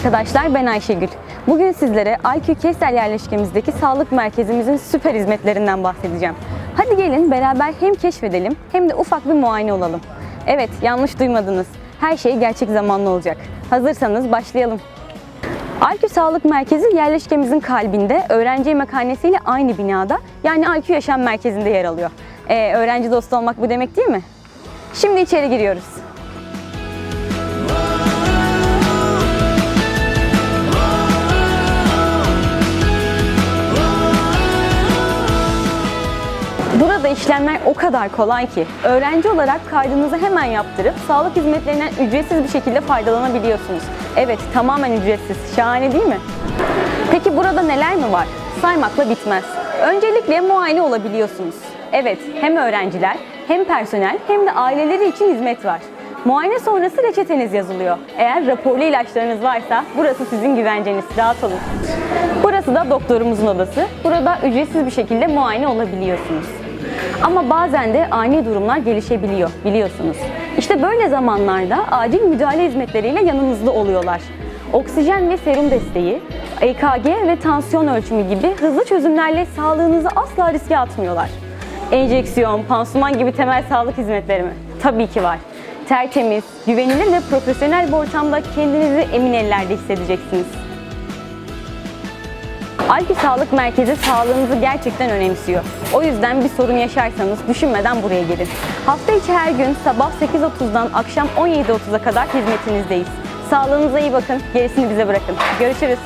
arkadaşlar ben Ayşegül. Bugün sizlere IQ Kestel yerleşkemizdeki sağlık merkezimizin süper hizmetlerinden bahsedeceğim. Hadi gelin beraber hem keşfedelim hem de ufak bir muayene olalım. Evet yanlış duymadınız. Her şey gerçek zamanlı olacak. Hazırsanız başlayalım. IQ Sağlık Merkezi yerleşkemizin kalbinde öğrenci yemekhanesiyle aynı binada yani IQ Yaşam Merkezi'nde yer alıyor. Ee, öğrenci dostu olmak bu demek değil mi? Şimdi içeri giriyoruz. Burada işlemler o kadar kolay ki öğrenci olarak kaydınızı hemen yaptırıp sağlık hizmetlerinden ücretsiz bir şekilde faydalanabiliyorsunuz. Evet tamamen ücretsiz. Şahane değil mi? Peki burada neler mi var? Saymakla bitmez. Öncelikle muayene olabiliyorsunuz. Evet hem öğrenciler hem personel hem de aileleri için hizmet var. Muayene sonrası reçeteniz yazılıyor. Eğer raporlu ilaçlarınız varsa burası sizin güvenceniz. Rahat olun. Burası da doktorumuzun odası. Burada ücretsiz bir şekilde muayene olabiliyorsunuz. Ama bazen de ani durumlar gelişebiliyor biliyorsunuz. İşte böyle zamanlarda acil müdahale hizmetleriyle yanınızda oluyorlar. Oksijen ve serum desteği, EKG ve tansiyon ölçümü gibi hızlı çözümlerle sağlığınızı asla riske atmıyorlar. Enjeksiyon, pansuman gibi temel sağlık hizmetleri mi? Tabii ki var. Tertemiz, güvenilir ve profesyonel bir ortamda kendinizi emin ellerde hissedeceksiniz. Alpi Sağlık Merkezi sağlığınızı gerçekten önemsiyor. O yüzden bir sorun yaşarsanız düşünmeden buraya gelin. Hafta içi her gün sabah 8.30'dan akşam 17.30'a kadar hizmetinizdeyiz. Sağlığınıza iyi bakın, gerisini bize bırakın. Görüşürüz.